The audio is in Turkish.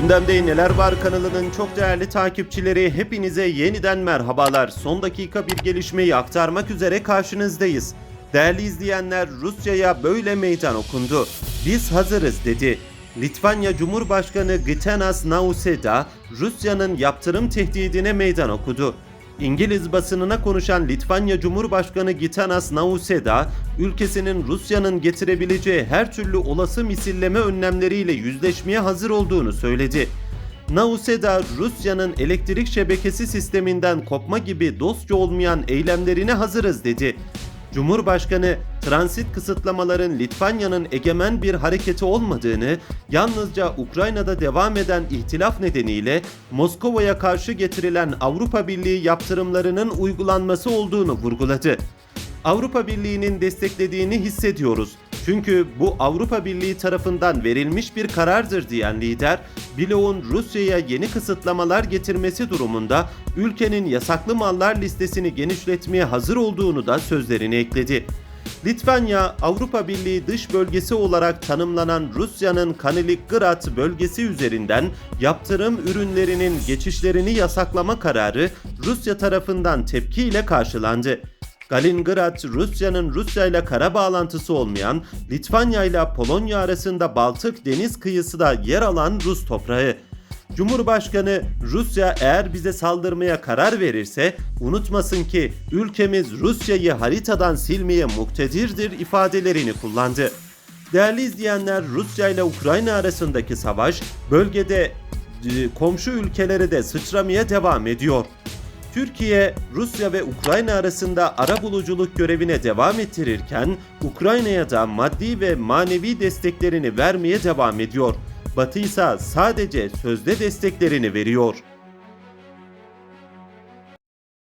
Gündemde Neler Var kanalının çok değerli takipçileri hepinize yeniden merhabalar. Son dakika bir gelişmeyi aktarmak üzere karşınızdayız. Değerli izleyenler Rusya'ya böyle meydan okundu. Biz hazırız dedi. Litvanya Cumhurbaşkanı Gitanas Nauseda Rusya'nın yaptırım tehdidine meydan okudu. İngiliz basınına konuşan Litvanya Cumhurbaşkanı Gitanas Nauseda, ülkesinin Rusya'nın getirebileceği her türlü olası misilleme önlemleriyle yüzleşmeye hazır olduğunu söyledi. Nauseda, Rusya'nın elektrik şebekesi sisteminden kopma gibi dostça olmayan eylemlerine hazırız dedi. Cumhurbaşkanı transit kısıtlamaların Litvanya'nın egemen bir hareketi olmadığını, yalnızca Ukrayna'da devam eden ihtilaf nedeniyle Moskova'ya karşı getirilen Avrupa Birliği yaptırımlarının uygulanması olduğunu vurguladı. Avrupa Birliği'nin desteklediğini hissediyoruz. Çünkü bu Avrupa Birliği tarafından verilmiş bir karardır diyen lider, bloğun Rusya'ya yeni kısıtlamalar getirmesi durumunda ülkenin yasaklı mallar listesini genişletmeye hazır olduğunu da sözlerine ekledi. Litvanya, Avrupa Birliği dış bölgesi olarak tanımlanan Rusya'nın Kaliningrad bölgesi üzerinden yaptırım ürünlerinin geçişlerini yasaklama kararı Rusya tarafından tepkiyle karşılandı. Kaliningrad, Rusya'nın Rusya ile kara bağlantısı olmayan Litvanya ile Polonya arasında Baltık deniz kıyısı da yer alan Rus toprağı. Cumhurbaşkanı Rusya eğer bize saldırmaya karar verirse unutmasın ki ülkemiz Rusya'yı haritadan silmeye muktedirdir ifadelerini kullandı. Değerli izleyenler Rusya ile Ukrayna arasındaki savaş bölgede e, komşu ülkelere de sıçramaya devam ediyor. Türkiye, Rusya ve Ukrayna arasında arabuluculuk görevine devam ettirirken Ukrayna'ya da maddi ve manevi desteklerini vermeye devam ediyor. Batı ise sadece sözde desteklerini veriyor.